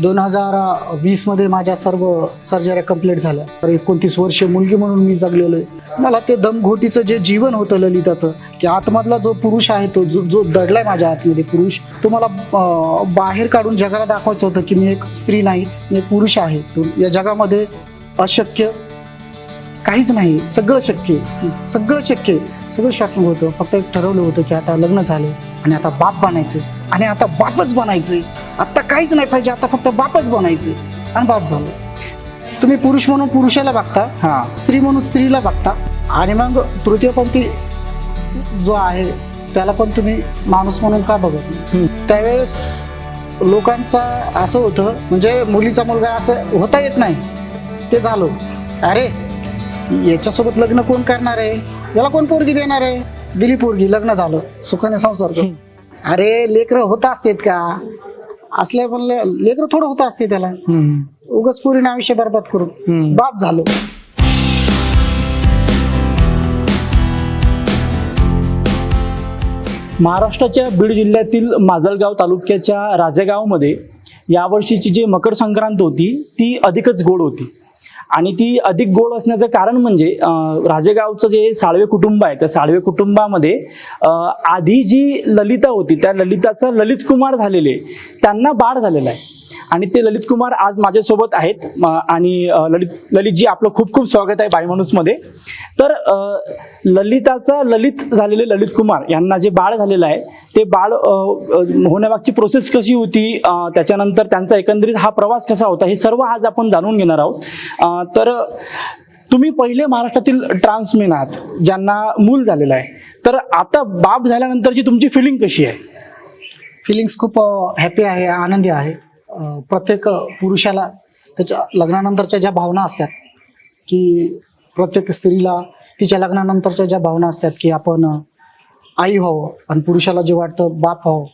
दोन हजार वीसमध्ये माझ्या सर्व सर्जऱ्या कंप्लीट झाल्या तर एकोणतीस वर्षे मुलगी म्हणून मी जगलेलो आहे मला ते दमघोटीचं जे जीवन होतं ललिताचं की आतमधला जो पुरुष आहे तो जो जो दडलाय माझ्या आतमध्ये पुरुष तो मला बाहेर काढून जगाला दाखवायचं होतं की मी एक स्त्री नाही मी एक पुरुष आहे तो या जगामध्ये अशक्य काहीच नाही सगळं शक्य आहे. सगळं शक्य आहे. सगळं शक्य होतं. फक्त एक ठरवलं होतं की आता लग्न झाले आणि आता बाप बनायचं आणि आता बापच बनायचंय. आता काहीच नाही पाहिजे आता फक्त बापच बनायचंय. आणि बाप झालं. तुम्ही पुरुष म्हणून पुरुषाला बघता हा. स्त्री म्हणून स्त्रीला बघता आणि मग तृतीयपंथी जो आहे त्याला पण तुम्ही माणूस म्हणून का बघत नाही? त्यावेळेस लोकांचा असं होतं म्हणजे मुलीचा मुलगा असं होता येत नाही. ते झालं. अरे याच्यासोबत लग्न कोण करणार आहे? याला कोण पोरगी देणार आहे? दिली पोरगी लग्न झालं. सुखाने संसार कर. अरे लेकरं होत असतेत का? असल्या म्हणले लेकरं थोडं होत असते त्याला. उगाच पोरीने आयुष्य बरबाद करून. बाप झालो. महाराष्ट्राच्या बीड जिल्ह्यातील माजलगाव तालुक्याच्या राजेगावमध्ये यावर्षीची जी मकर संक्रांत होती ती अधिकच गोड होती. आणि ती अधिक गोड असण्याचं कारण म्हणजे राजेगावचं जे साळवे कुटुंब आहे त्या साळवे कुटुंबामध्ये आधी जी ललिता होती त्या ललिताचा ललित कुमार झालेले त्यांना बाळ झालेला आहे. आणि ते ललित कुमार आज माझ्यासोबत आहेत. म- आणि ललित ललितजी आपलं खूप खूप स्वागत आहे बाई माणूसमध्ये तर ललिताचा ललित झालेले ललित कुमार यांना जे बाळ झालेलं आहे ते बाळ होण्यामागची प्रोसेस कशी होती? त्याच्यानंतर त्यांचा एकंदरीत हा प्रवास कसा होता? हे सर्व आज आपण जाणून घेणार आहोत. तर तुम्ही पहिले महाराष्ट्रातील ट्रान्समेन आहात ज्यांना मूल झालेलं आहे. तर आता बाप झाल्यानंतरची तुमची फिलिंग कशी आहे? फिलिंग्स खूप हॅपी आहे आनंदी आहे. प्रत्येक पुरुषाला त्याच्या लग्नानंतरच्या ज्या भावना असतात की प्रत्येक स्त्रीला तिच्या लग्नानंतरच्या ज्या भावना असतात की आपण आई व्हावं आणि पुरुषाला जे वाटतं बाप व्हावं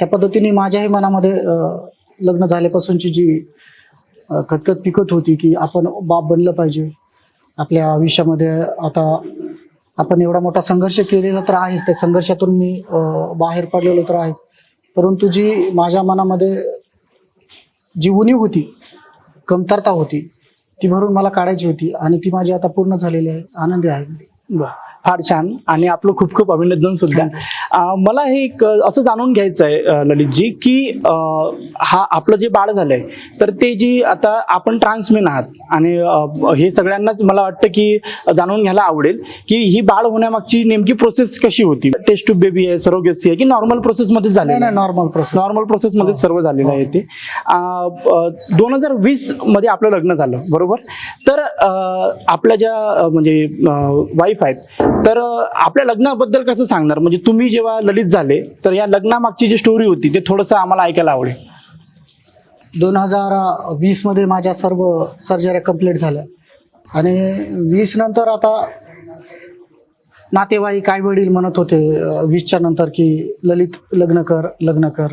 त्या पद्धतीने माझ्याही मनामध्ये लग्न झाल्यापासूनची जी खतखत पिकत होती की आपण बाप बनलं पाहिजे. आपल्या आयुष्यामध्ये आता आपण एवढा मोठा संघर्ष केलेला तर आहेच. त्या संघर्षातून मी बाहेर पडलेलो तर आहेच. परंतु जी माझ्या मनामध्ये जी उणीव होती कमतरता होती ती भरून मला काढायची होती आणि ती माझी आता पूर्ण झालेली आहे आनंदी आहे. बरं. फार छान आणि आपलं खूप खूप अभिनंदन सुद्धा. मला हे एक असं जाणून घ्यायचं आहे ललितजी की हा आपलं जे बाळ झालंय तर ते जी आता आपण ट्रान्समेन आहात आणि हे सगळ्यांनाच मला वाटतं की जाणून घ्यायला आवडेल की ही बाळ होण्यामागची नेमकी प्रोसेस कशी होती? टेस्ट टू बेबी आहे सरोगेसी आहे की नॉर्मल प्रोसेसमध्ये झाली नाही नॉर्मल प्रोसेस नॉर्मल प्रोसेसमध्ये सर्व झालेलं आहे ते. दोन हजार वीसमध्ये आपलं लग्न झालं बरोबर? तर आपल्या ज्या म्हणजे वाईफ आहेत तर आपल्या लग्नाबद्दल कसं सांगणार? म्हणजे तुम्ही जेव्हा ललित झाले तर या लग्नामागची जी स्टोरी होती ते थोडंसं आम्हाला ऐकायला आवडेल. दोन हजार वीसमध्ये माझ्या सर्व सर्जऱ्या कंप्लीट झाल्या. आणि वीस नंतर आता नातेवाईक आई वडील म्हणत होते वीसच्या नंतर की ललित लग्न कर लग्न कर.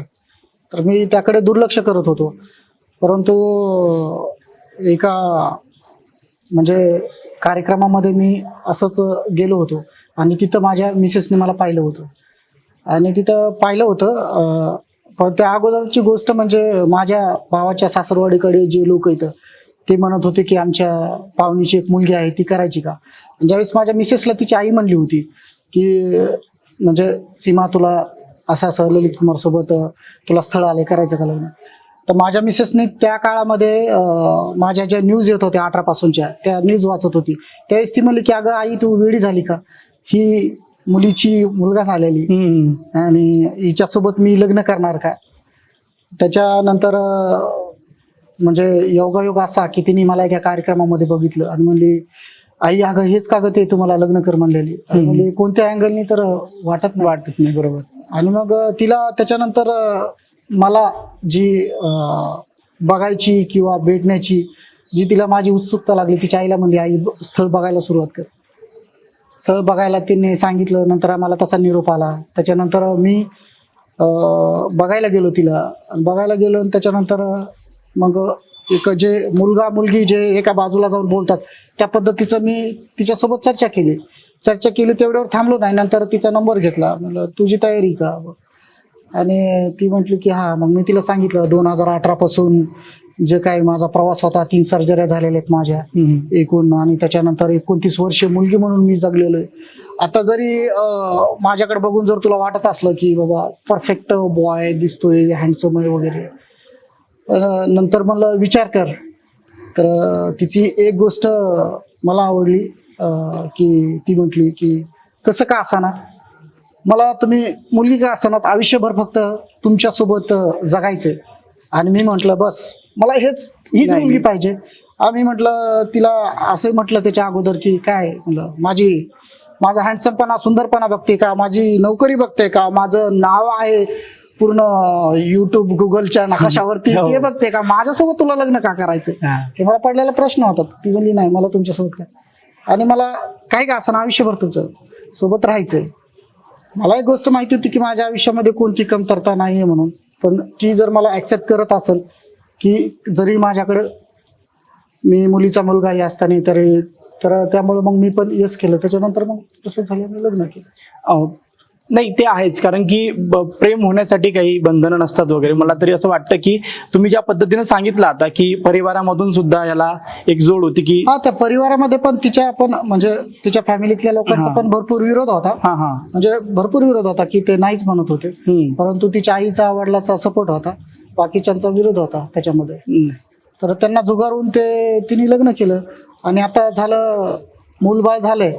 तर मी त्याकडे दुर्लक्ष करत होतो. परंतु एका म्हणजे कार्यक्रमामध्ये मी असंच गेलो होतो. आणि तिथं माझ्या मिसेसने मला पाहिलं होतं. आणि तिथं पाहिलं होतं पण त्या अगोदरची गोष्ट म्हणजे माझ्या भावाच्या सासरवाडीकडे जे लोक येतं ते म्हणत होते की आमच्या पाहुणीची एक मुलगी आहे ती करायची का? ज्यावेळेस माझ्या मिसेसला तिची आई म्हणली होती की म्हणजे सीमा तुला असं असं ललित कुमार सोबत तुला स्थळ आले करायचं का लग्न? तर माझ्या मिसेसने त्या काळामध्ये माझ्या ज्या न्यूज येत होत्या अठरा पासूनच्या त्या न्यूज वाचत होती. त्यावेळेस ती म्हणली की अगं आई तू वेळी झाली का? ही मुलीची मुलगा झालेली. आणि हिच्यासोबत मी लग्न करणार का? त्याच्यानंतर म्हणजे योगायोग असा की तिने मला एका कार्यक्रमामध्ये बघितलं. आणि म्हणली आई अगं हेच का गं ते तुम्हाला लग्न कर म्हणलेली. म्हणली कोणत्या अँगलनी तर वाटत नाही. वाटत नाही बरोबर. आणि मग तिला त्याच्यानंतर मला जी बघायची किंवा भेटण्याची जी तिला माझी उत्सुकता लागली तिच्या आईला म्हणली आई ब- स्थळ बघायला सुरुवात कर. स्थळ बघायला तिने सांगितलं नंतर आम्हाला तसा निरोप आला. त्याच्यानंतर मी बघायला गेलो तिला. बघायला गेलो आणि त्याच्यानंतर मग एक जे मुलगा मुलगी जे एका बाजूला जाऊन बोलतात त्या पद्धतीचं मी तिच्यासोबत चर्चा केली. चर्चा केली तेवढ्यावर थांबलो नाही. नंतर तिचा नंबर घेतला. म्हणलं तुझी तयारी का? आणि ती म्हटली की हा मग मी तिला सांगितलं दोन हजार अठरा पासून जे काही माझा प्रवास होता तीन सर्जऱ्या झालेल्या आहेत माझ्या. एकूण. आणि त्याच्यानंतर एकोणतीस वर्ष मुलगी म्हणून मी जगलेलो आहे. आता जरी माझ्याकडे बघून जर तुला वाटत असलं की बाबा परफेक्ट बॉय दिसतोय हँडसम आहे वगैरे. नंतर मला विचार कर. तर तिची एक गोष्ट मला आवडली की ती म्हटली की कसं का असाना? मला तुम्ही मुलगी का असणार आयुष्यभर फक्त तुमच्यासोबत अं, जगायचंय आणि मी म्हटलं बस मला हेच हीच मुलगी. पाहिजे. आम्ही म्हटलं तिला असं म्हटलं त्याच्या अगोदर की काय? म्हटलं माझी माझा हँडसमपणा सुंदरपणा बघते का? माझी नोकरी बघते का? माझं नाव आहे पूर्ण युट्यूब गुगलच्या नकाशावरती. हो. ते बघते का? माझ्यासोबत तुला लग्न का करायचं? हा. हे मला पडलेला प्रश्न होता. ती म्हणली नाही मला तुमच्यासोबत काय? आणि मला काय का असं आयुष्यभर तुमचं सोबत राहायचंय. मला एक गोष्ट माहिती होती की माझ्या आयुष्यामध्ये कोणती कमतरता नाही आहे म्हणून. पण ती जर मला ॲक्सेप्ट करत असेल की जरी माझ्याकडं मी मुलीचा मुलगाही असताना तरी तर त्यामुळे मग मी पण यस केलं. त्याच्यानंतर मग तसं झालं मी लग्न केलं. नाही ते आहेच. कारण की प्रेम होण्यासाठी काही बंधनं नसतात वगैरे. मला तरी असं वाटतं की तुम्ही ज्या पद्धतीने सांगितलं आता की परिवारामधून सुद्धा याला एक जोड होती की हा त्या परिवारामध्ये पण तिच्या पण म्हणजे तिच्या फॅमिलीतल्या लोकांचा. पण भरपूर विरोध होता. हा हा. म्हणजे भरपूर विरोध होता की ते नाहीच म्हणत होते. परंतु तिच्या आईचा वडिलाचा सपोर्ट होता. बाकीच्यांचा विरोध होता त्याच्यामध्ये. तर त्यांना जुगारून ते तिने लग्न केलं. आणि आता झालं मूलबाळ झालंय.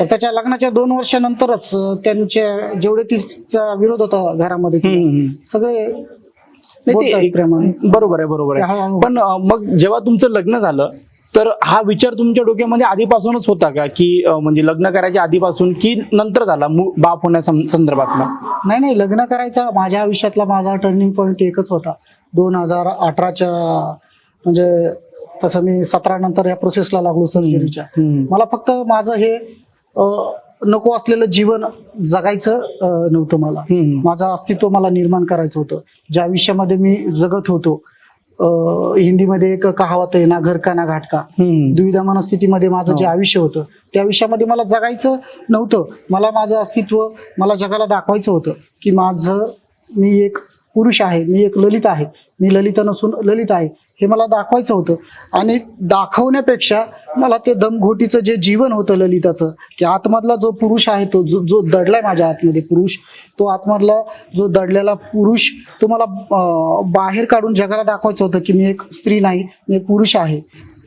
तर त्याच्या लग्नाच्या दोन वर्षानंतरच अं, त्यांचे जेवढे तिचा विरोध होता घरामध्ये. सगळे. बरोबर आहे बरोबर आहे. पण मग जेव्हा तुमचं लग्न झालं तर हा विचार तुमच्या डोक्यामध्ये आधीपासूनच होता का? की म्हणजे लग्न करायच्या आधीपासून की नंतर झाला बाप होण्या संदर्भातला नाही नाही लग्न करायचा माझ्या आयुष्यातला माझा टर्निंग पॉईंट एकच होता. दोन हजार अठराच्या म्हणजे तसं मी सतरा नंतर या प्रोसेसला लागलो सर्जरीच्या. मला फक्त माझं हे नको असलेलं जीवन जगायचं नव्हतं मला. माझं अस्तित्व मला निर्माण करायचं होतं ज्या आयुष्यामध्ये मी जगत होतो हिंदीमध्ये एक कहावत आहे ना घर का ना घाट का. द्विधा मनस्थितीमध्ये माझं जे हो. आयुष्य होतं त्या आयुष्यामध्ये मला जगायचं नव्हतं मला माझं अस्तित्व मला जगाला दाखवायचं होतं की माझं मी एक पुरुष आहे मी एक ललित आहे मी ललित नसून ललित आहे हे मला दाखवायचं होतं. आणि दाखवण्यापेक्षा मला ते दमघोटीचं जे जीवन होतं ललिताचं की आतमधला जो पुरुष आहे तो जो जो दडलाय माझ्या आतमध्ये पुरुष तो आतमधला जो दडलेला पुरुष तो मला बाहेर काढून जगाला दाखवायचं होतं की मी एक स्त्री नाही मी एक पुरुष आहे.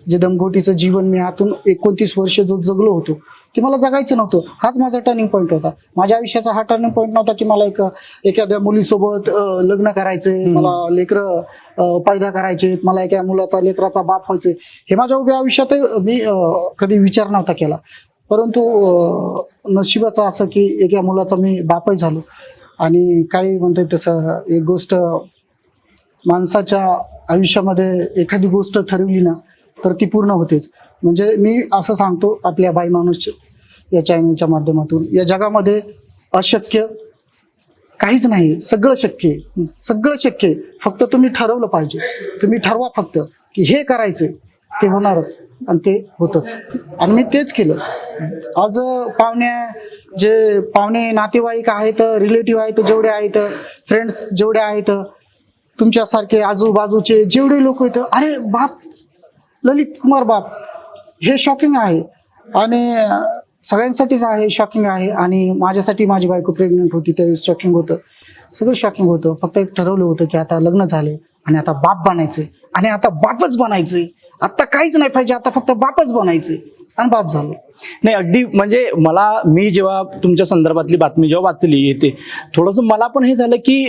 जे दमघोटीचं जीवन मी आतून एकोणतीस वर्ष जो जगलो होतो ते मला जगायचं नव्हतं. हाच माझा टर्निंग पॉईंट होता. माझ्या आयुष्याचा हा टर्निंग पॉईंट नव्हता की मला एक एखाद्या मुलीसोबत लग्न करायचंय. मला लेकरं पैदा करायचे मला एका मुलाचा लेकराचा बाप व्हायचंय हे माझ्या उभ्या आयुष्यात मी कधी विचार नव्हता केला. परंतु नशिबाचं असं की एका मुलाचा मी बापही झालो. आणि काही म्हणते तसं एक गोष्ट माणसाच्या आयुष्यामध्ये एखादी गोष्ट ठरवली ना तर ती पूर्ण होतेच. म्हणजे मी असं सांगतो आपल्या बाई माणूस या चॅनलच्या माध्यमातून. या जगामध्ये अशक्य काहीच नाही. सगळं शक्य आहे. सगळं शक्य आहे. फक्त तुम्ही ठरवलं पाहिजे. तुम्ही ठरवा फक्त की हे करायचं ते होणारच आणि ते होतच. आणि मी तेच केलं. आज पाहुण्या जे पाहुणे नातेवाईक आहेत रिलेटिव्ह आहेत जेवढे आहेत फ्रेंड्स जेवढे आहेत तुमच्यासारखे आजूबाजूचे जेवढे लोक आहेत अरे बाप ललित कुमार बाप. हे शॉकिंग आहे. आणि सगळ्यांसाठीच आहे शॉकिंग आहे. आणि माझ्यासाठी माझी बायको प्रेग्नंट होती त्यावेळेस शॉकिंग होतं. सगळं शॉकिंग होतं. फक्त एक ठरवलं होतं की आता लग्न झाले आणि आता बाप बनायचंय. आणि आता बापच बनायचंय. आता काहीच नाही पाहिजे. आता फक्त बापच बनायचंय. आणि बाप झालो. नाही अगदी म्हणजे मला मी जेव्हा तुमच्या संदर्भातली बातमी जेव्हा वाचली येते थोडंसं मला पण हे झालं की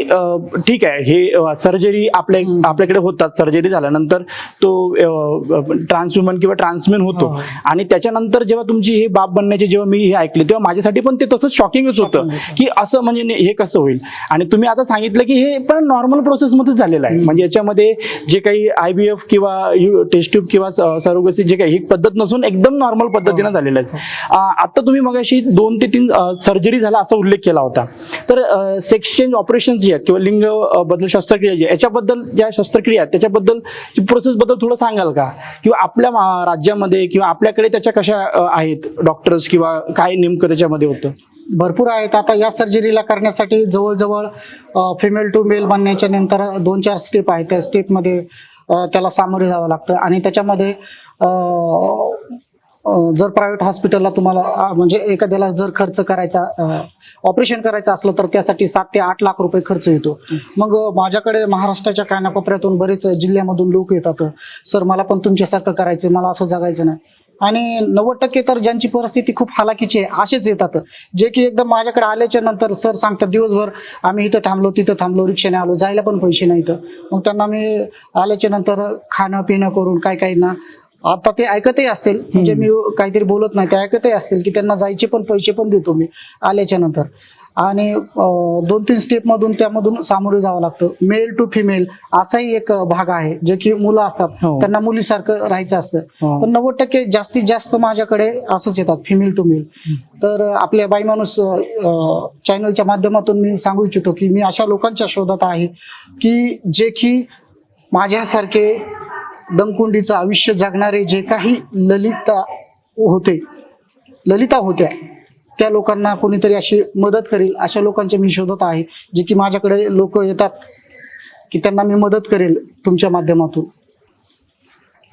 ठीक आहे हे सर्जरी आपल्या आपल्याकडे होतात सर्जरी झाल्यानंतर तो ट्रान्सव्युमन किंवा ट्रान्समेन होतो. हो. आणि त्याच्यानंतर जेव्हा तुमची हे बाप बनण्याचे जेव्हा मी हे ऐकले तेव्हा माझ्यासाठी पण ते तसंच शॉकिंगच होतं. की असं म्हणजे हे कसं होईल? आणि तुम्ही आता सांगितलं की हे पण नॉर्मल प्रोसेसमध्ये झालेलं आहे. म्हणजे याच्यामध्ये जे काही आय बी एफ किंवा टेस्ट ट्यूब किंवा सरोगसी जे काही ही पद्धत नसून एकदम नॉर्मल पद्धतीनं झालेलं आहे. आता तुम्ही मगाशी दोन ते तीन सर्जरी झाला असा उल्लेख केला होता. तर सेक्स चेंज ऑपरेशन जे आहेत किंवा लिंग बदल शस्त्रक्रिया जी आहे याच्याबद्दल ज्या शस्त्रक्रिया आहेत त्याच्याबद्दल प्रोसेस बद्दल थोडं सांगाल का? किंवा आपल्या राज्यामध्ये किंवा आपल्याकडे त्याच्या कशा आहेत डॉक्टर्स किंवा काय नेमकं त्याच्यामध्ये होतं? भरपूर आहेत. आता या सर्जरीला करण्यासाठी जवळजवळ फिमेल टू मेल बनण्याच्या नंतर दोन चार स्टेप आहेत. त्या स्टेपमध्ये त्याला सामोरे जावं लागतं. आणि त्याच्यामध्ये जर प्रायव्हेट हॉस्पिटलला तुम्हाला म्हणजे एखाद्याला जर खर्च करायचा ऑपरेशन करायचं असलं तर त्यासाठी सात ते आठ लाख रुपये खर्च येतो. मग माझ्याकडे महाराष्ट्राच्या कानाकोपऱ्यातून बरेच जिल्ह्यामधून लोक येतात. सर मला पण तुमच्यासारखं करायचं मला असं जगायचं नाही. आणि नव्वद टक्के तर ज्यांची परिस्थिती खूप हालाकीची आहे असेच येतात. जे की एकदम माझ्याकडे आल्याच्यानंतर सर सांगतात दिवसभर आम्ही इथं थांबलो तिथं थांबलो रिक्षाने आलो जायला पण पैसे नाहीत. मग त्यांना मी आल्याच्यानंतर खाणं पिणं करून काय काही ना आता ते ऐकतही असतील. म्हणजे मी काहीतरी बोलत नाही ते ऐकतही असतील की त्यांना जायचे पण पैसे पण देतो मी आल्याच्यानंतर. आणि दोन तीन स्टेप मधून त्यामधून सामोरे जावं लागतं. मेल टू फिमेल असाही एक भाग आहे जे की मुलं असतात. हो. त्यांना मुलीसारखं राहायचं असतं. हो. पण नव्वद टक्के जास्तीत जास्त माझ्याकडे असंच येतात फिमेल टू मेल तर आपल्या बाई माणूस चॅनलच्या माध्यमातून मी सांगू इच्छितो की मी अशा लोकांच्या शोधात आहे की जे की माझ्यासारखे दमकुंडीचं आयुष्य जगणारे जे काही ललिता होते ललिता होत्या त्या लोकांना कोणीतरी अशी मदत करेल अशा लोकांचे मी शोधत आहे जे की माझ्याकडे लोक येतात की त्यांना मी मदत करेल तुमच्या माध्यमातून.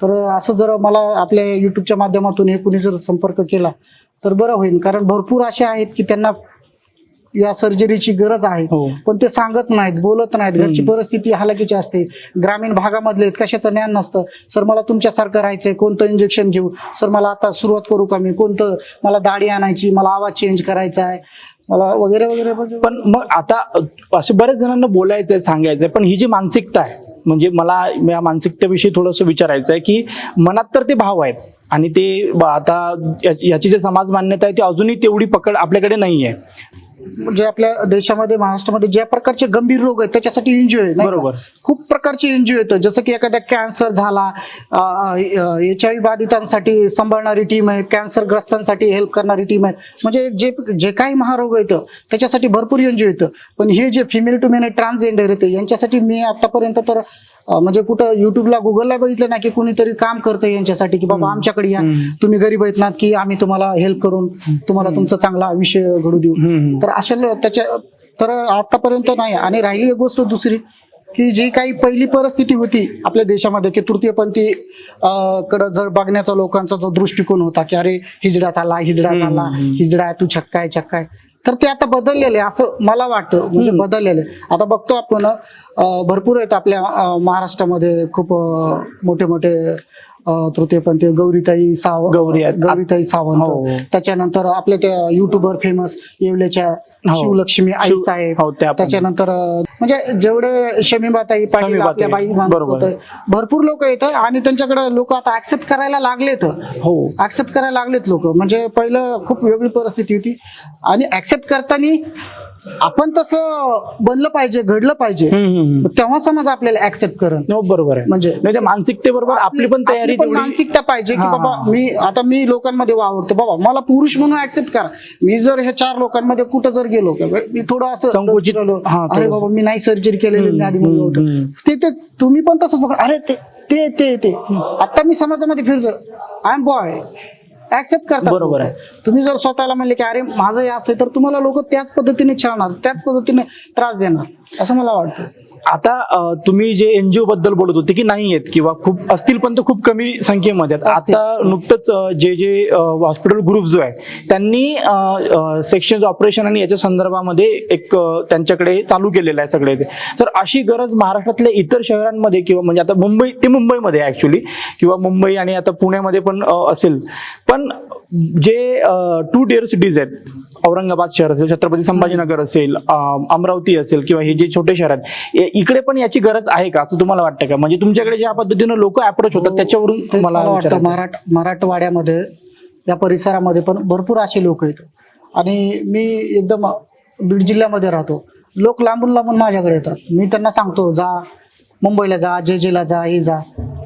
तर असं जर मला आपल्या युट्यूबच्या माध्यमातून हे कुणी जर संपर्क केला तर बरं होईल कारण भरपूर असे आहेत की त्यांना या सर्जरीची गरज आहे. हो. पण ते सांगत नाहीत बोलत नाहीत. घरची परिस्थिती हालाकीची असते. ग्रामीण भागामधले कशाचं ज्ञान नसतं. सर मला तुमच्यासारखं राहायचंय कोणतं इंजेक्शन घेऊ? सर मला आता सुरुवात करू का मी? कोणतं? मला दाढी आणायची मला आवाज चेंज करायचा आहे मला वगैरे वगैरे पण मग आता असे बऱ्याच जणांना बोलायचंय सांगायचंय पण ही जी मानसिकता आहे म्हणजे मला या मानसिकतेविषयी थोडंसं विचारायचं आहे की मनात तर ते भाव आहेत. आणि ते आता याची जी समाज मान्यता आहे ती अजूनही तेवढी पकड आपल्याकडे नाही आहे म्हणजे आपल्या देशामध्ये महाराष्ट्रामध्ये ज्या प्रकारचे गंभीर रोग आहेत त्याच्यासाठी एनजीओ आहे? बरोबर. खूप प्रकारचे एनजीओ येतं जसं की एखाद्या कॅन्सर झाला एच आय व्ही बाधितांसाठी सांभाळणारी टीम आहे कॅन्सरग्रस्तांसाठी हेल्प करणारी टीम आहे म्हणजे जे जे काही महारोग येतं त्याच्यासाठी भरपूर एनजीओ येतं पण हे जे फिमेल टू मेल ट्रान्सजेंडर येते यांच्यासाठी मी आतापर्यंत तर म्हणजे कुठं युट्यूबला गुगलला बघितलं ना की कुणीतरी काम करतं यांच्यासाठी की बाबा आमच्याकडे या. तुम्ही गरीब आहेत ना की आम्ही तुम्हाला हेल्प करून तुम्हाला तुमचं चांगला आयुष्य घडू देऊ. तर अशा त्याच्या तर आतापर्यंत नाही. आणि राहिली एक गोष्ट दुसरी की जी काही पहिली परिस्थिती होती आपल्या देशामध्ये की तृतीयपंथी कडं जर बघण्याचा लोकांचा जो दृष्टिकोन होता की अरे हिजडा चालला हिजडा चालला हिजडा तू छक्काय छक्काय. तर ते आता बदललेले असं मला वाटतं म्हणजे बदललेले आहे. आता बघतो आपण भरपूर आहेत आपल्या महाराष्ट्रामध्ये खूप मोठे मोठे तृतीयपंथी गौरीताई सावंत गौरी. गौरीताई हो. सावंत त्याच्यानंतर आपल्या त्या युट्यूबर फेमस येवल्याच्या हो. शिवलक्ष्मी आई साहेब हो. त्याच्यानंतर म्हणजे जेवढे शमीबाताई पाटील आपल्या बाई भरपूर लोक येतात आणि त्यांच्याकडे लोक आता ऍक्सेप्ट करायला लागलेत हो ऍक्सेप्ट करायला लागलेत लोक म्हणजे पहिलं खूप वेगळी परिस्थिती होती आणि ऍक्सेप्ट करताना आपण तसं बनलं पाहिजे घडलं पाहिजे. तेव्हा समज आपल्याला ऍक्सेप्ट करण हो, बरोबर आहे. म्हणजे म्हणजे मानसिकतेबरोबर आपली पण तयारी मानसिकता पाहिजे की बाबा. मी आता मी लोकांमध्ये वावरतो. बाबा मला पुरुष म्हणून ऍक्सेप्ट करा. मी जर ह्या चार लोकांमध्ये कुठं जर गेलो मी थोडं असं संकुचित- अरे. बाबा मी नाही सर्जरी केलेली मी आधी हम्म. ते ते तुम्ही पण तसंच बघा. अरे ते ते ते ते. आता मी समाजामध्ये फिरतो आय एम बॉय ऍक्सेप्ट करतात बरोबर आहे. तुम्ही जर स्वतःला म्हणले की अरे माझं हे असं तर तुम्हाला लोक त्याच पद्धतीने छळणार त्याच पद्धतीने त्रास देणार. असं मला वाटतं. आता तुम्ही जे एनजीओ बद्दल बोलत होते की नाही आहेत किंवा खूप असतील पण ते खूप कमी संख्येमध्ये. आता नुकतंच जे जे हॉस्पिटल ग्रुप जो आहे त्यांनी सेक्शन ऑपरेशन आणि याच्या संदर्भामध्ये एक त्यांच्याकडे चालू केलेलं आहे सगळे ते. तर अशी गरज महाराष्ट्रातल्या इतर शहरांमध्ये किंवा म्हणजे आता मुंबई ते मुंबईमध्ये ऍक्च्युली किंवा मुंबई आणि आता पुण्यामध्ये पण असेल. पण जे टू डेअर सिटीज आहेत औरंगाबाद शहर असेल छत्रपती संभाजीनगर असेल अमरावती असेल किंवा हे जे छोटे शहर आहेत इकडे पण याची गरज आहे का असं तुम्हाला वाटतं का? म्हणजे तुमच्याकडे ज्या पद्धतीनं लोक अप्रोच होतात त्याच्यावरून तेच तुम्हाला वाटतं. मराठ मराठवाड्यामध्ये या परिसरामध्ये पण भरपूर असे लोक आहेत. आणि मी एकदम बीड जिल्ह्यामध्ये राहतो. लोक लांबून लांबून माझ्याकडे येतात. मी त्यांना सांगतो जा मुंबईला जा जे जेला जा हे जा.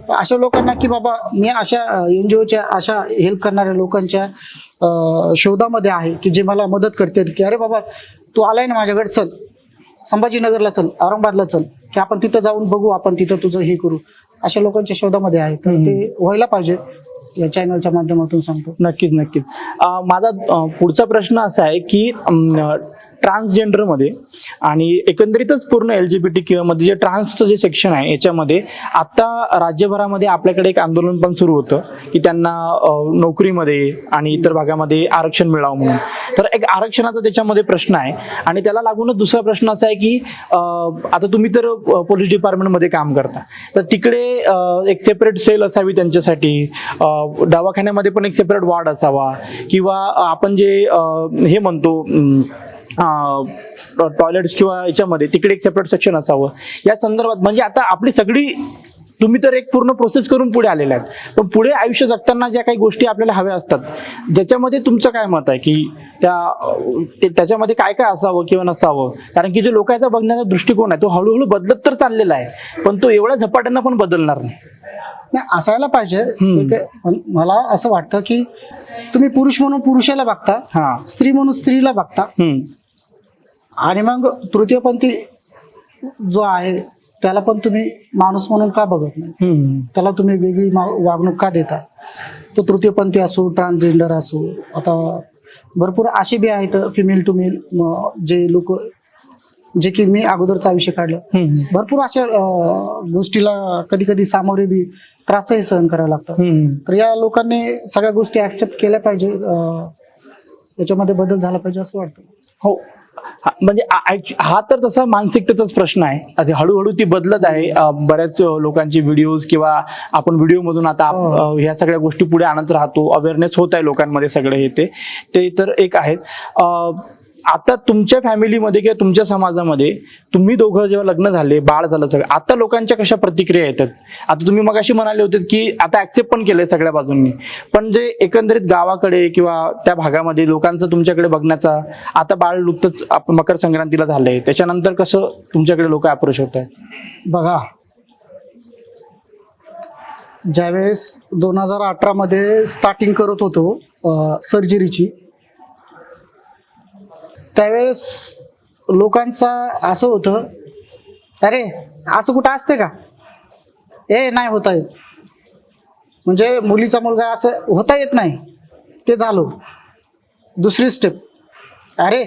अशा लोकांना की बाबा मी अशा एन जी ओच्या अशा हेल्प करणाऱ्या लोकांच्या शोधामध्ये आहे की जे मला मदत करते की अरे बाबा तू आलाय ना माझ्याकडे चल. संभाजीनगरला चल औरंगाबादला चल की आपण तिथं जाऊन बघू आपण तिथं तुझं हे करू. अशा लोकांच्या शोधामध्ये आहे. तर ते व्हायला पाहिजे. या चॅनलच्या माध्यमातून सांगतो. नक्कीच नक्कीच. माझा पुढचा प्रश्न असा आहे की ट्रान्सजेंडरमध्ये आणि एकंदरीतच पूर्ण L G B T Q मध्ये जे ट्रान्सचं जे सेक्शन आहे याच्यामध्ये आता राज्यभरामध्ये आपल्याकडे एक आंदोलन पण सुरू होतं की त्यांना नोकरीमध्ये आणि इतर भागामध्ये आरक्षण मिळावं म्हणून. तर एक आरक्षणाचा त्याच्यामध्ये प्रश्न आहे आणि त्याला लागूनच दुसरा प्रश्न असा आहे की आता तुम्ही तर पोलीस डिपार्टमेंटमध्ये काम करता. तर तिकडे एक सेपरेट सेल असावी त्यांच्यासाठी दवाखान्यामध्ये पण एक सेपरेट वार्ड असावा किंवा आपण जे हे म्हणतो टॉयलेट्स किंवा याच्यामध्ये तिकडे एक सेपरेट सेक्शन असावं. या संदर्भात म्हणजे आता आपली सगळी तुम्ही तर एक पूर्ण प्रोसेस करून पुढे आलेले आहेत. पण पुढे आयुष्य जगताना ज्या काही गोष्टी आपल्याला हव्या असतात ज्याच्यामध्ये तुमचं काय मत आहे? की त्या त्याच्यामध्ये काय काय असावं किंवा नसावं? कारण की जो लोकांचा बघण्याचा दृष्टिकोन आहे तो हळूहळू बदलत तर चाललेला आहे. पण तो एवढ्या झपाट्यानं पण बदलणार नाही. असायला पाहिजे. मला असं वाटतं की तुम्ही पुरुष म्हणून पुरुषाला बघता हा. स्त्री म्हणून स्त्रीला बघता. आणि मग तृतीयपंथी जो आहे त्याला पण तुम्ही माणूस म्हणून का बघत नाही? त्याला तुम्ही वेगळी वागणूक का देता? तो तृतीयपंथी असो ट्रान्सजेंडर असो आता भरपूर असे बी आहेत फिमेल टू मेल जे लोक जे की मी अगोदरच आयुष्य काढलं. भरपूर अशा गोष्टीला कधी कधी सामोरे बी त्रासही सहन करावे लागतात. तर या लोकांनी सगळ्या गोष्टी ऍक्सेप्ट केल्या पाहिजे याच्यामध्ये बदल झाला पाहिजे असं वाटतं. हा- म्हणजे हा तर तसा मानसिकतेचाच प्रश्न आहे. आता हळूहळू ती बदलत आहे. बऱ्याच लोकांची व्हिडिओज किंवा आपण व्हिडिओ मधून आता हो. ह्या सगळ्या गोष्टी पुढे आणत राहतो. अवेअरनेस होत आहे लोकांमध्ये सगळे हे ते. तर एक आहेत. आता तुमच्या फॅमिलीमध्ये किंवा तुमच्या समाजामध्ये तुम्ही दोघं जेव्हा लग्न झाले बाळ झालं सगळं आता लोकांच्या कशा प्रतिक्रिया येतात? आता तुम्ही मग अशी म्हणाले होते की आता ऍक्सेप्ट पण केलंय सगळ्या बाजूंनी. पण जे एकंदरीत गावाकडे किंवा त्या भागामध्ये लोकांचं तुमच्याकडे बघण्याचा आता बाळ नुकतंच आपण मकर संक्रांतीला झालंय. त्याच्यानंतर कसं तुमच्याकडे लोक अप्रोच होत आहेत बघा. ज्यावेळेस दोन हजार अठरामध्ये स्टार्टिंग करत होतो सर्जरीची त्यावेळेस लोकांचा असं होतं अरे असं कुठं असते का? ए नाही होता येत म्हणजे मुलीचा मुलगा असं होता येत नाही. ते झालो. दुसरी स्टेप अरे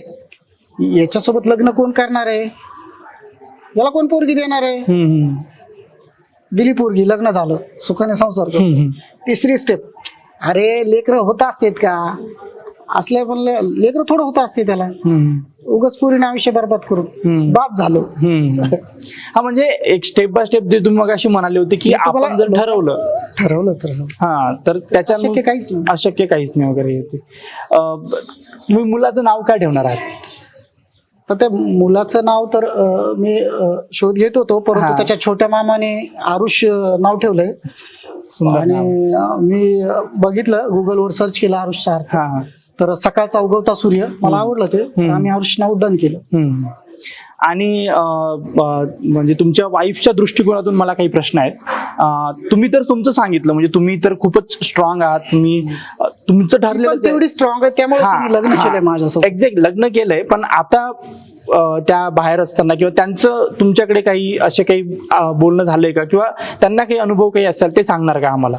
याच्यासोबत लग्न कोण करणार आहे? याला कोण पोरगी देणार आहे? दिली पोरगी लग्न झालं. सुखाने संसार. तिसरी स्टेप अरे लेकरं होत असतेत का? असल्या म्हणले लेकरं थोडं होत असते त्याला उगाच पोरीने आयुष्य बरबाद करून. बाप झालो. हा म्हणजे एक स्टेप बाय स्टेप जे तुम्ही मग अशी म्हणाले होते की आपण जर ठरवलं ठरवलं ठरवलं हा तर त्याच्या अशक्य काहीच नाही. अशक्य काहीच नाही वगैरे येते तुम्ही मुलाचं नाव काय ठेवणार आहात तर त्या मुलाचं नाव तर अं, मी अं, शोध घेत होतो परंतु हा. त्याच्या छोट्या मामाने आरुष अं, नाव ठेवलंय सुंदर आणि नाव. अं, मी अं, बघितलं गुगलवर सर्च केलं आरुष सार हा हा तर सकाळचा उगवता सूर्य मला आवडलं ते. आम्ही आरुष नाव डन केलं. आणि म्हणजे तुमच्या वाईफच्या दृष्टिकोनातून मला काही प्रश्न आहेत. तुम्ही तर तुमचं सांगितलं म्हणजे तुम्ही तर खूपच स्ट्रॉंग आहात. तुम्ही तुमचं ठरलेलं तेवढी स्ट्रॉंग आहे त्यामुळे लग्न केलंय माझ्यासोबत. एक्झॅक्ट लग्न केलंय पण आता त्या बाहेर असताना किंवा त्यांचं तुमच्याकडे काही असे काही बोलणं झालंय का? किंवा त्यांना काही अनुभव काही असेल ते सांगणार का आम्हाला?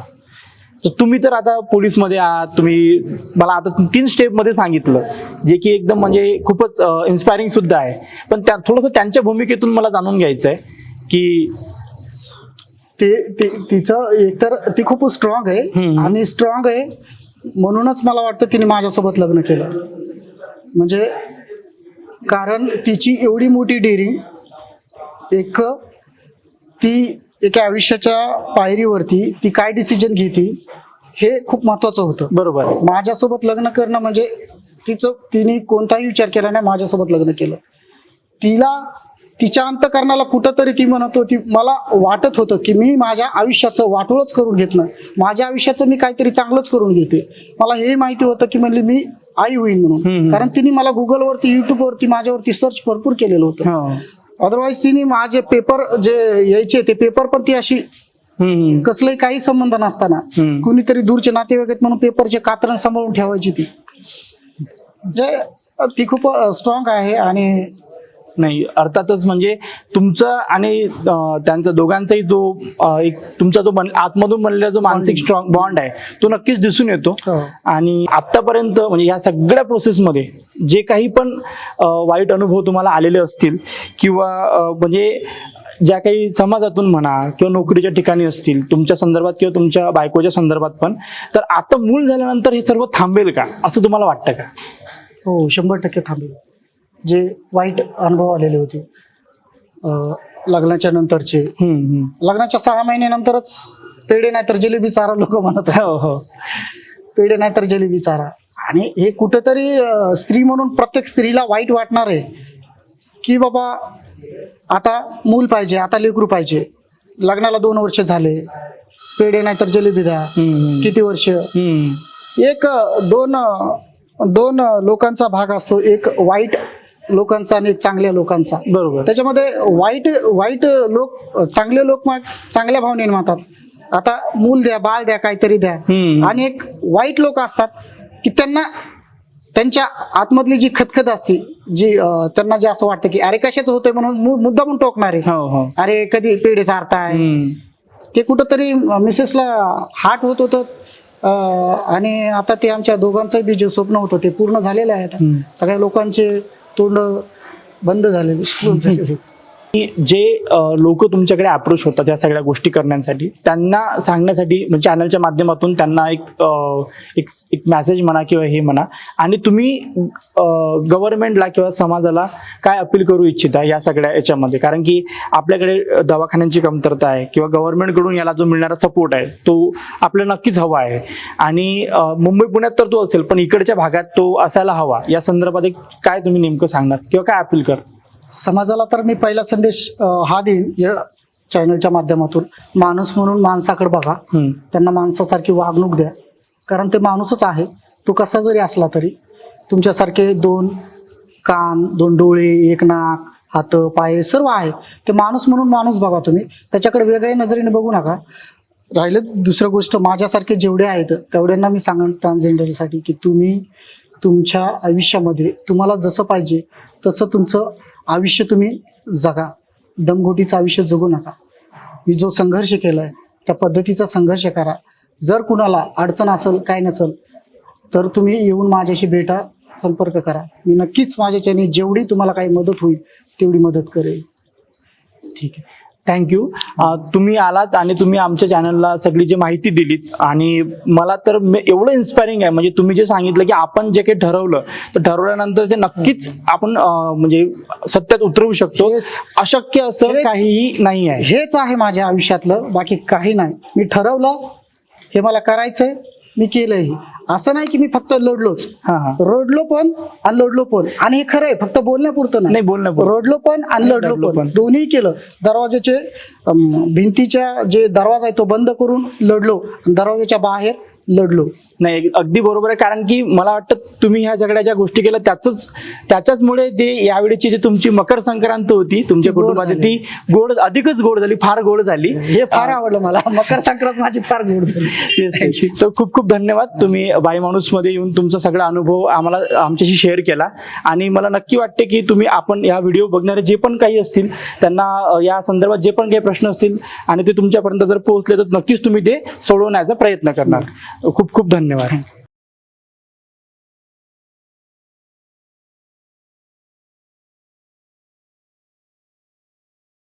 तुम्ही तर आता पोलीसमध्ये आहात तुम्ही मला आता तीन स्टेपमध्ये सांगितलं जे की एकदम म्हणजे खूपच इन्स्पायरिंग सुद्धा आहे पण त्या थोडंसं त्यांच्या भूमिकेतून मला जाणून घ्यायचं आहे की ते ते तिचं एकतर ती खूप स्ट्रॉंग आहे. आणि स्ट्रॉंग आहे म्हणूनच मला वाटतं तिने माझ्यासोबत लग्न केलं म्हणजे कारण तिची एवढी मोठी डेअरिंग एक ती एका आयुष्याच्या पायरीवरती ती काय डिसिजन घेते हे खूप महत्वाचं होतं. बरोबर. माझ्यासोबत लग्न करणं म्हणजे तिचं तिने कोणताही विचार केला नाही माझ्यासोबत लग्न केलं. तिला तिच्या अंतकरणाला कुठंतरी ती म्हणत होती मला वाटत होतं की मी माझ्या आयुष्याचं वाटोळच करून घेत नाही. माझ्या आयुष्याचं मी काहीतरी चांगलंच करून घेते. मला हे माहिती होतं की म्हणले मी आई होईन हम्म. म्हणून कारण तिने मला गुगलवरती युट्यूबवरती माझ्यावरती सर्च भरपूर केलेलं होतं. हो. अदरवाईज तिने माझे पेपर जे यायचे ते पेपर पण ती अशी. कसलाही काही संबंध नसताना. कुणीतरी दूरचे नातेवाईक आहेत म्हणून पेपरचे कात्रण सांभाळून ठेवायची ती म्हणजे ती खूप स्ट्रॉंग आहे आणि नाही. अर्थातच म्हणजे तुमचं आणि त्यांचा दोघांचाही जो एक तुमचा जो बन आतमधून बनलेला जो मानसिक स्ट्रॉंग बॉन्ड आहे तो नक्कीच दिसून येतो. हो. आणि आत्तापर्यंत म्हणजे या सगळ्या प्रोसेसमध्ये जे काही पण वाईट अनुभव तुम्हाला आलेले असतील किंवा म्हणजे ज्या काही समाजातून म्हणा किंवा नोकरीच्या ठिकाणी असतील तुमच्या संदर्भात किंवा तुमच्या बायकोच्या संदर्भात पण तर आता मूल झाल्यानंतर हे सर्व थांबेल का? असं तुम्हाला वाटतं का? हो शंभर टक्के थांबेल. जे वाईट अनुभव आलेले होते. लग्नाच्या नंतरचे. लग्नाच्या सहा महिन्यानंतरच पेढे नाही तर जिलेबी चारा लोक म्हणत आहे. हो हो. पेढे नाही तर जिलेबी चारा. आणि हे कुठेतरी स्त्री म्हणून प्रत्येक स्त्रीला वाईट वाटणार आहे. की बाबा आता मूल पाहिजे आता लेकरू पाहिजे. लग्नाला दोन वर्ष झाले. पेढे नाही तर जिलेबी द्या. किती वर्ष. एक दोन दोन लोकांचा भाग असतो. एक वाईट लोकांचा आणि चांगल्या लोकांचा. बरोबर. त्याच्यामध्ये वाईट वाईट लोक चांगले लोक चांगल्या भावनेने म्हणतात आता मूल द्या बाळ द्या काहीतरी द्या. आणि एक वाईट लोक असतात की त्यांना त्यांच्या आतमधली जी खतखत असते जी त्यांना जे असं वाटतं की अरे कशाच होतंय म्हणून मुद्दा म्हणून टोकणारे. हो हो. अरे कधी पेढे चारताय. ते कुठंतरी मिसेसला हार्ट होत होतं. आणि आता ते आमच्या दोघांचंही बी जे स्वप्न होतं ते पूर्ण झालेलं आहे. सगळ्या लोकांचे तोंड बंद झाले close झालेले. की जे लोक तुमच्याकडे अप्रोच होतात या सगळ्या गोष्टी करण्यासाठी त्यांना सांगण्यासाठी म्हणजे चॅनलच्या माध्यमातून त्यांना एक एक एक मेसेज म्हणा किंवा हे म्हणा. आणि तुम्ही गव्हर्नमेंटला किंवा समाजाला काय अपील करू इच्छिता या सगळ्या याच्यामध्ये? कारण की आपल्याकडे दवाखान्यांची कमतरता आहे किंवा गव्हर्नमेंटकडून याला जो मिळणारा सपोर्ट आहे तो आपल्याला नक्कीच हवा आहे. आणि मुंबई पुण्यात तर तो असेल पण इकडच्या भागात तो असायला हवा. या संदर्भात एक काय तुम्ही नेमकं सांगणार? किंवा काय अपील कर? समाजाला तर मी पहिला संदेश हा देईन या चॅनलच्या माध्यमातून. माणूस म्हणून माणसाकडे बघा. त्यांना माणसासारखी वागणूक द्या. कारण ते माणूसच आहे. तो कसा जरी असला तरी तुमच्यासारखे दोन कान दोन डोळे एक नाक हात पाय सर्व आहे. ते माणूस म्हणून माणूस बघा तुम्ही. त्याच्याकडे वेगळ्या नजरेने बघू नका. राहिलं दुसरं गोष्ट माझ्यासारखे जेवढे आहेत तेवढ्यांना मी सांगेन ट्रान्सजेंडरसाठी की तुम्ही तुमच्या आयुष्यामध्ये तुम्हाला जसं पाहिजे तसं तुमचं आयुष्य तुम्ही जगा. दमघोटीचं आयुष्य जगू नका. मी जो संघर्ष केला आहे त्या पद्धतीचा संघर्ष करा. जर कुणाला अडचण असेल काय नसेल तर तुम्ही येऊन माझ्याशी भेटा संपर्क करा. मी नक्कीच माझ्याच्याने जेवढी तुम्हाला काही मदत होईल तेवढी मदत करेल. ठीक आहे. थँक्यू तुम्ही आलात आणि तुम्ही आमच्या चॅनलला सगळी जी माहिती दिलीत आणि मला तर एवढं इन्स्पायरिंग आहे. म्हणजे तुम्ही जे सांगितलं की आपण जे काही ठरवलं तर ठरवल्यानंतर ते नक्कीच आपण म्हणजे सत्यात उतरवू शकतो. अशक्य असं. काहीही नाही आहे. हेच आहे माझ्या आयुष्यातलं. बाकी काही नाही. मी ठरवलं हे मला करायचंय मी केलंही असं नाही की मी फक्त लढलोच हा हा. रडलो पण आणि लढलो पण. आणि हे खरं आहे फक्त बोलण्यापुरतं नाही. बोलणं बोल रडलो पण आणि लढलो लढलो पण. पण. दोन्ही केलं. दरवाजाचे अम, भिंतीच्या जे दरवाजा आहे तो बंद करून लढलो दरवाजाच्या बाहेर लढलो. नाही अगदी बरोबर आहे. कारण की मला वाटतं तुम्ही ह्या सगळ्या ज्या गोष्टी केल्या त्याच त्याच्याचमुळे जे यावेळीची जी तुमची मकर संक्रांत होती तुमच्या झाली. ती गोड अधिकच गोड झाली फार गोड झाली. हे फार आवडलं मला. मकर संक्रांत माझी फार गोड झाली. तर खूप खूप धन्यवाद. तुम्ही बाई माणूसमध्ये येऊन तुमचा सगळा अनुभव आम्हाला आमच्याशी शेअर केला. आणि मला नक्की वाटते की तुम्ही आपण या व्हिडिओ बघणारे जे पण काही असतील त्यांना या संदर्भात जे पण काही प्रश्न असतील आणि ते तुमच्यापर्यंत जर पोहोचले तर नक्कीच तुम्ही ते सोडवण्याचा प्रयत्न करणार. खूप खूप धन्यवाद.